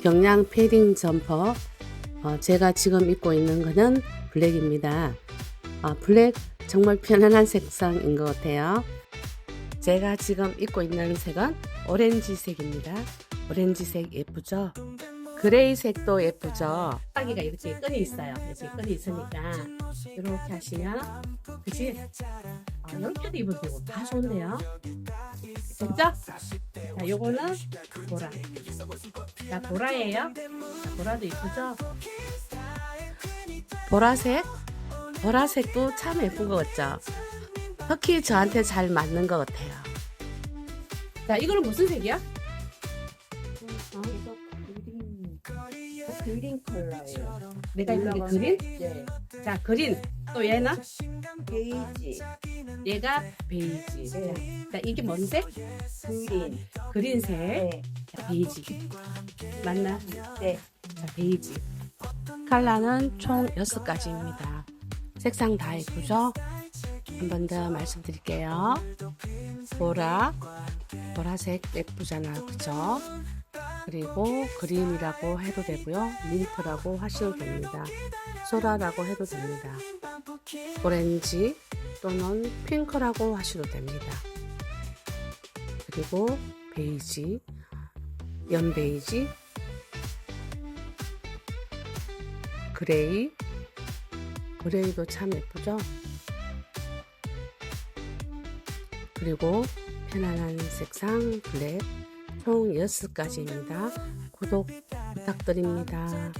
경량 패딩 점퍼. 어, 제가 지금 입고 있는 거는 블랙입니다. 아, 블랙 정말 편안한 색상인 것 같아요. 제가 지금 입고 있는 색은 오렌지색입니다. 오렌지색 예쁘죠? 그레이색도 예쁘죠? 따기가 이렇게 끈이 있어요. 이렇게 끈이 있으니까 이렇게 하시면 그치? 아, 이렇게도 입어도 되고 다 좋네요. 됐죠? 자, 요거는 보라. 자, 보라예요. 자, 보라도 이쁘죠? 보라색? 보라색도 참 예쁜 것 같죠? 특히 저한테 잘 맞는 것 같아요. 자, 이거는 무슨 색이야? 그린 컬러예요. 내가 입은 게 그린? 네. 자, 그린. 또 얘는? 베이지, 얘가 베이지. 자, 네. 자, 이게 뭔 색? 그린. 그린색. 네. 자, 베이지. 맞나? 네. 자, 베이지. 컬러는 총 6가지입니다. 색상 다 예쁘죠? 한 번 더 말씀드릴게요. 보라, 보라색 예쁘잖아, 그죠? 그리고 그린이라고 해도 되고요. 민트라고 하셔도 됩니다. 소라라고 해도 됩니다. 오렌지 또는 핑크라고 하셔도 됩니다. 그리고 베이지, 연베이지, 그레이, 그레이도 참 예쁘죠? 그리고 편안한 색상 블랙 총 6가지입니다. 구독 부탁드립니다.